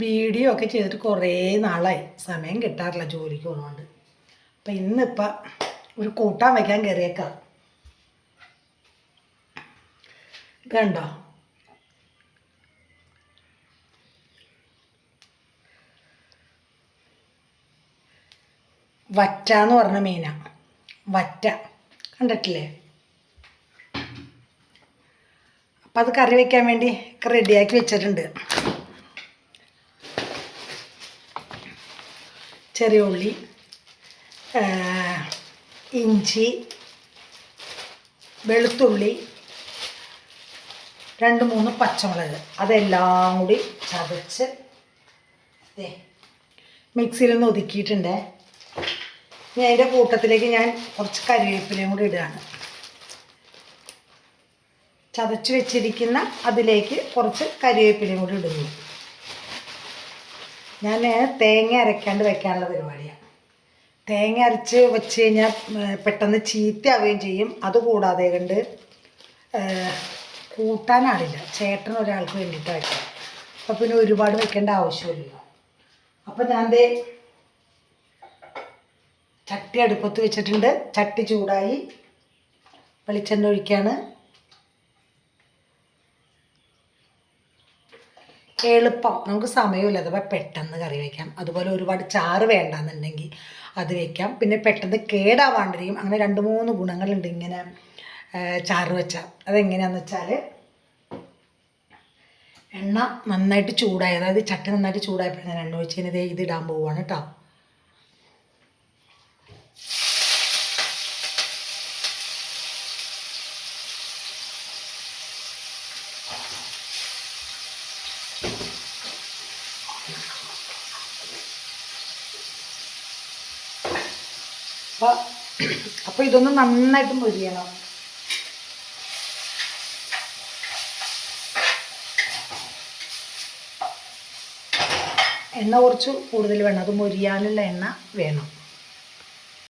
Video ഒക്കെ ചെയ്തിട്ട് കുറേ നാളായി. സമയം കിട്ടാറില്ല ജോലിക്ക് പോകുന്നതുകൊണ്ട് അപ്പം ഇന്നിപ്പം ഒരു കൂട്ടാൻ വയ്ക്കാൻ കയറിയേക്കാം ഇത് കണ്ടോ? വറ്റ എന്ന് പറഞ്ഞ മീനാണ് വറ്റ. കണ്ടിട്ടില്ലേ? അപ്പം അത് കറി വയ്ക്കാൻ വേണ്ടി റെഡിയാക്കി വെച്ചിട്ടുണ്ട്. ചെറിയ ഉള്ളി ഇഞ്ചി വെളുത്തുള്ളി രണ്ട് മൂന്ന് പച്ചമുളക്. അതെല്ലാം കൂടി ചതച്ച് മിക്സിയിലൊന്ന് ഒതുക്കിയിട്ടുണ്ട്. ഇനി അതിന്റെ കൂട്ടത്തിലേക്ക് ഞാൻ കുറച്ച് കറിവേപ്പിലയും കൂടി ഇടുകയാണ്. ചതച്ച് വെച്ചിരിക്കുന്ന അതിലേക്ക് കുറച്ച് കറിവേപ്പിലയും കൂടി ഇടുന്നു. ഞാൻ തേങ്ങ അരയ്ക്കാണ്ട് വെക്കാനുള്ള പരിപാടിയാണ് തേങ്ങ അരച്ച് വെച്ച് കഴിഞ്ഞാൽ പെട്ടെന്ന് ചീത്തയാവുകയും ചെയ്യും. അതുകൂടാതെ കണ്ട് കൂട്ടാനാളില്ല ചേട്ടൻ ഒരാൾക്ക് വേണ്ടിയിട്ട് വയ്ക്കാം അപ്പം പിന്നെ ഒരുപാട് വെക്കേണ്ട ആവശ്യമില്ലല്ലോ. അപ്പം ഞാൻ ദേ ചട്ടി അടുപ്പത്ത് വെച്ചിട്ടുണ്ട്. ചട്ടി ചൂടായി വെളിച്ചെണ്ണ ഒഴിക്കുകയാണ് എളുപ്പം. നമുക്ക് സമയമില്ല. അഥവാ പെട്ടെന്ന് കറി വയ്ക്കാം അതുപോലെ ഒരുപാട് ചാറ് വേണ്ടാന്നുണ്ടെങ്കിൽ അത് വയ്ക്കാം പിന്നെ പെട്ടെന്ന് കേടാവാണ്ടിരിക്കും. അങ്ങനെ രണ്ട് മൂന്ന് ഗുണങ്ങളുണ്ട് ഇങ്ങനെ ചാറ് വെച്ചാൽ അതെങ്ങനെയാണെന്ന് വെച്ചാൽ എണ്ണ നന്നായിട്ട് ചൂടായി. അതായത് ചട്ടി നന്നായിട്ട് ചൂടായപ്പോൾ ഞാൻ എണ്ണ ഒഴിച്ച് ഇത് ഇടാൻ പോവുകയാണ് കേട്ടോ അപ്പോൾ അപ്പോൾ ഇതൊന്ന് നന്നായിട്ട് മൊരിയണം. എണ്ണ കുറച്ച് കൂടുതൽ വേണം. അത് മൊരിയാനുള്ള എണ്ണ വേണം.